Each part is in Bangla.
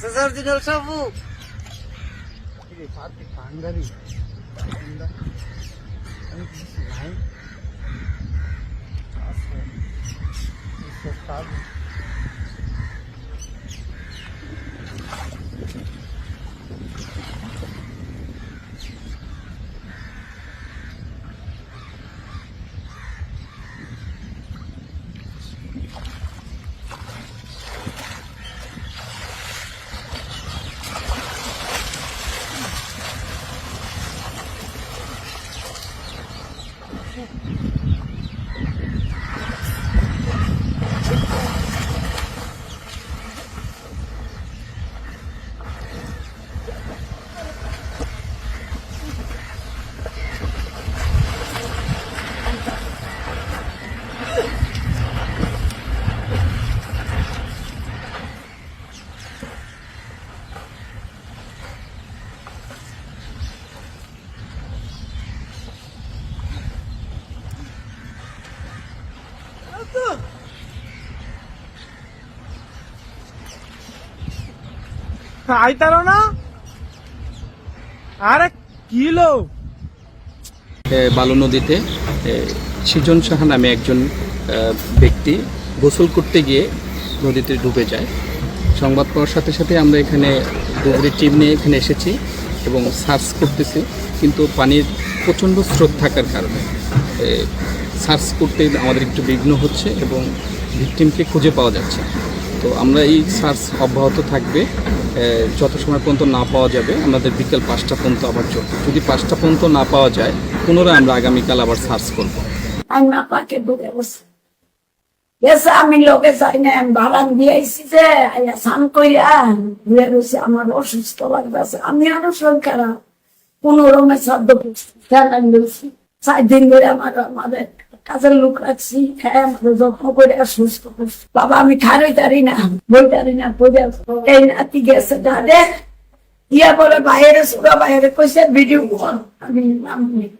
Sesar di Dol Sabu. Ini Fatih Panggali. দিনাল সাবু Yeah. আইতারো না? আরে কিলো বালু নদীতে সৃজন সাহা নামে একজন ব্যক্তি গোসল করতে গিয়ে নদীতে ডুবে যায়। সংবাদ পাওয়ার সাথে সাথে আমরা এখানে ডুবুরি টিম নিয়ে এখানে এসেছি এবং সার্চ করতেছি, কিন্তু পানির প্রচণ্ড স্রোত থাকার কারণে সার্চ করতে আমাদের একটু বিঘ্ন হচ্ছে এবং ভিকটিমকে খুঁজে পাওয়া যাচ্ছে। তো আমরা এই সার্চ অব্যাহত থাকবে। যত সময় পর্যন্ত না পাওয়া যাবে, আমাদের বিকেল পাঁচটা পর্যন্ত আবার চলবে। যদি পাঁচটা পর্যন্ত না পাওয়া যায়, পুনরায় আমরা আগামীকাল আবার সার্চ করব। আমি আমি লোকে চাই না বাগান দিয়েছি যে আইয়া স্নান কইরা ঘুরে বসে, আমার অসুস্থ লাগতেছে। আমি আরও শরীর খারাপ কোন দিয়েছি চার দিন ধরে আমার আমাদের কাজের লোক রাখছি হ্যাঁ যত্ন করে সুস্থ বাবা, আমি খারই তারি না বই তারি না পড়ে এই নাতি গেছে দাদে ইয়া বলে বাইরে সুরা বাইরে কইছে ভিডিও কল আমি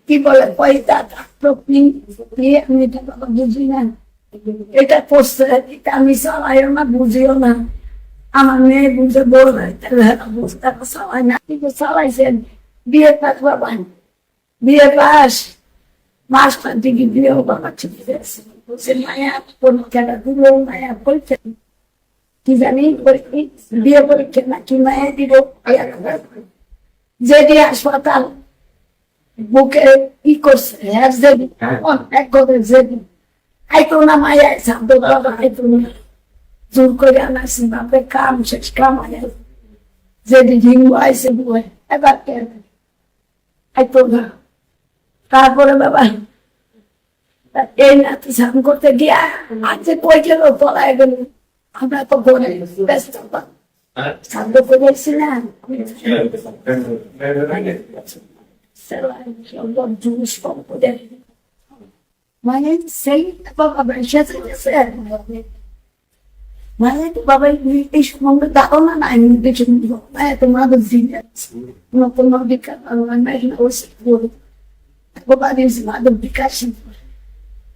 কি বলে পয়সা প্রতি আমি বাবা বুঝি না। এটা করছে আমি চালাইও না বুঝিও না। আমার মেয়ে বুঝে বড় হয় বুঝতে চালাই না। কিন্তু চালাইছেন বিয়ে পাস বাবা বিয়ে পাস মাস পান থেকে বিয়ে বাবা চলে গেছে। বলছে মায়া খেলা দিল? মায়া বলছে কি জানি পরীক্ষা বিয়ে পরীক্ষা না কি মায়া দিল? যেটি হাসপাতাল বুকে কি করছে হ্যাঁ যেদি এক করে যেদি আইতো না মায়া সাধ্য বাবা আইতো না। জোর করে আনাছি বাপে কাম শেষ কাম আয়া যেদি ঝিঙ্গু আইসে বুয়ে এবার কে? আইতো না। তারপরে বাবা এই নাতি স্নান করতে গিয়া আজ কই গেল পলায় গেল। আমরা তো ঘরে ব্যস্ত সাধ্য করে জুস করে। মানে সেই বাবা বেসে গেছে মানে তো বাবা এই সম্বন্ধে ধারণা নাই। দেখে তোমাদের দিনে নতুন বিকাশ বাবা Globalismo, aplicativo.